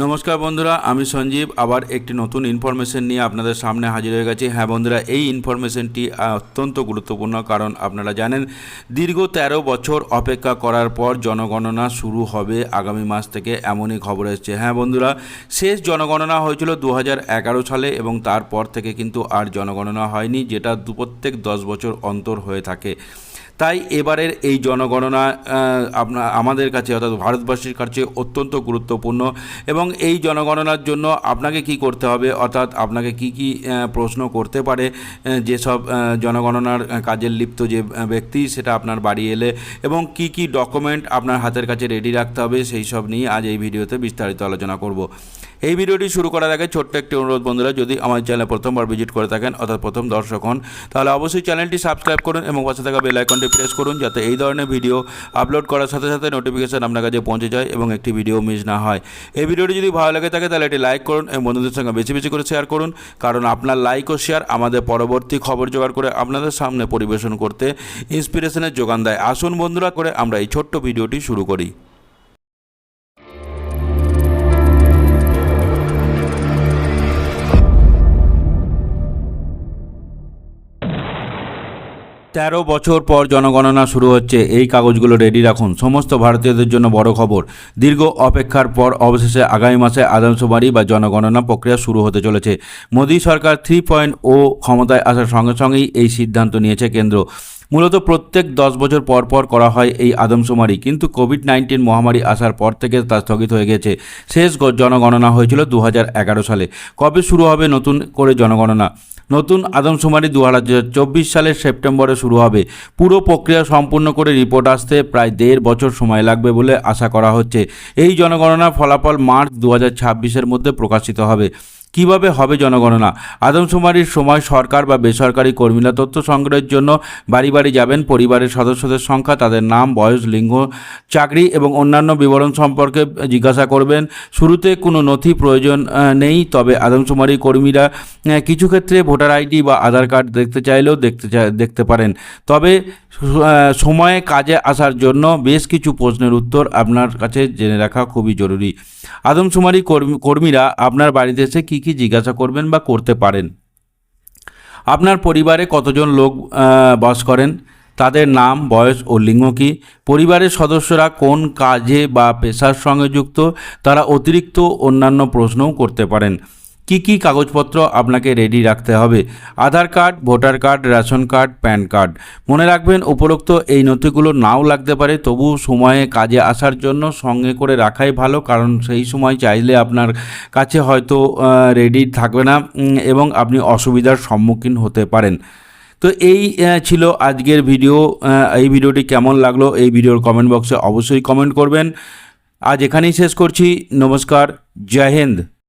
নমস্কার বন্ধুরা, আমি সঞ্জীব। আবার একটি নতুন ইনফরমেশন নিয়ে আপনাদের সামনে হাজির হয়ে গেছি। হ্যাঁ বন্ধুরা, এই ইনফরমেশনটি অত্যন্ত গুরুত্বপূর্ণ কারণ আপনারা জানেন, দীর্ঘ ১৩ বছর অপেক্ষা করার পর জনগণনা শুরু হবে আগামী মাস থেকে, এমনই খবর এসছে। হ্যাঁ বন্ধুরা, শেষ জনগণনা হয়েছিল দু হাজার এগারো সালে এবং তারপর থেকে কিন্তু আর জনগণনা হয়নি, যেটা প্রত্যেক দশ বছর অন্তর হয়ে থাকে। তাই এবারের এই জনগণনা আমাদের কাছে অর্থাৎ ভারতবাসীর কাছে অত্যন্ত গুরুত্বপূর্ণ এবং এই জনগণনার জন্য আপনাকে কি করতে হবে? অর্থাৎ আপনাকে কি কি প্রশ্ন করতে পারে যেসব জনগণনার কাজের লিপ্ত যে ব্যক্তি সেটা আপনার বাড়ি এলে এবং কি কি ডকুমেন্ট আপনার হাতের কাছে রেডি রাখতে হবে সেই সব নিয়ে আজ এই ভিডিওতে বিস্তারিত আলোচনা করব। এই ভিডিওটি শুরু করার আগে ছোট্ট একটি অনুরোধ বন্ধুরা, যদি আমার চ্যানেল প্রথমবার ভিজিট করে থাকেন, অর্থাৎ প্রথম দর্শক হন, তাহলে অবশ্যই চ্যানেলটি সাবস্ক্রাইব করুন এবং পাশে থাকা বেল আইকনটি প্রেস করুন যাতে এই ধরনের ভিডিও আপলোড করার সাথে সাথে নোটিফিকেশন আপনার কাছে পৌঁছে যায় এবং একটি ভিডিও মিস না হয়। এই ভিডিওটি যদি ভালো লাগে থাকে, তাহলে এটি লাইক করুন এবং বন্ধুদের সঙ্গে বেশি বেশি করে শেয়ার করুন। কারণ আপনার লাইক ও শেয়ার আমাদের পরবর্তী খবর জোগাড় করে আপনাদের সামনে পরিবেশন করতে ইন্সপিরেশনের যোগান দেয়। আসুন বন্ধুরা, করে আমরা এই ছোট্ট ভিডিওটি শুরু করি। তেরো বছর পর জনগণনা শুরু হচ্ছে। এই কাগজগুলো রেডি রাখুন। সমস্ত ভারতীয়দের জন্য বড় খবর। দীর্ঘ অপেক্ষার পর অবশেষে আগামী মাসে আদমশুমারি বা জনগণনা প্রক্রিয়া শুরু হতে চলেছে। মোদী সরকার থ্রি পয়েন্ট ও ক্ষমতায় আসার সঙ্গে সঙ্গেই এই সিদ্ধান্ত নিয়েছে কেন্দ্র। মূলত প্রত্যেক দশ বছর পর পর করা হয় এই আদমশুমারি। কিন্তু কোভিড নাইন্টিন মহামারী আসার পর থেকে তা স্থগিত হয়ে গেছে। শেষ জনগণনা হয়েছিল দু হাজার এগারো সালে। কবে শুরু হবে নতুন করে জনগণনা? নতুন আদমশুমারি দু চব্বিশ সালের সেপ্টেম্বরে শুরু হবে। পুরো প্রক্রিয়া সম্পূর্ণ করে রিপোর্ট আসতে প্রায় দেড় বছর সময় লাগবে বলে আশা করা হচ্ছে। এই জনগণনার ফলাফল মার্চ দু হাজার মধ্যে প্রকাশিত হবে। কীভাবে হবে জনগণনা? আদমশুমারির সময় সরকার বা বেসরকারি কর্মীরা তথ্য সংগ্রহের জন্য বাড়ি বাড়ি যাবেন। পরিবারের সদস্যদের সংখ্যা, তাদের নাম, বয়স, লিঙ্গ, চাকরি এবং অন্যান্য বিবরণ সম্পর্কে জিজ্ঞাসা করবেন। শুরুতে কোনো নথি প্রয়োজন নেই, তবে আদমশুমারি কর্মীরা কিছু ক্ষেত্রে ভোটার আইডি বা আধার কার্ড দেখতে চাইলেও দেখতে দেখতে পারেন। তবে সময়ে কাজে আসার জন্য বেশ কিছু প্রশ্নের উত্তর আপনার কাছে জেনে রাখা খুবই জরুরি। আদমশুমারি কর্মী- কর্মীরা আপনার বাড়িতে এসে কী কী জিজ্ঞাসা করবেন বা করতে পারেন? আপনার পরিবারে কতজন লোক বাস করেন? তাদের নাম, বয়স ও লিঙ্গ কী? পরিবারের সদস্যরা কোন কাজে বা পেশার সঙ্গে যুক্ত? তারা অতিরিক্ত অন্যান্য প্রশ্নও করতে পারেন। কি কি কাগজপত্র আপনাকে রেডি রাখতে হবে? Aadhaar card, voter card, ration card, PAN card. মনে রাখবেন, উপরোক্ত এই নথিগুলো নাও লাগতে পারে, তবু সময়ে কাজে আসার জন্য সঙ্গে করে রাখাই ভালো, কারণ সেই সময় চাইলে আপনার কাছে হয়তো রেডি থাকবে না এবং আপনি অসুবিধার সম্মুখীন হতে পারেন। তো এই ছিল আজকের ভিডিও এই ভিডিওটি কেমন লাগল এই ভিডিওর কমেন্ট বক্সে অবশ্যই কমেন্ট করবেন। আজ এখানেই শেষ করছি, নমস্কার, জয় হিন্দ।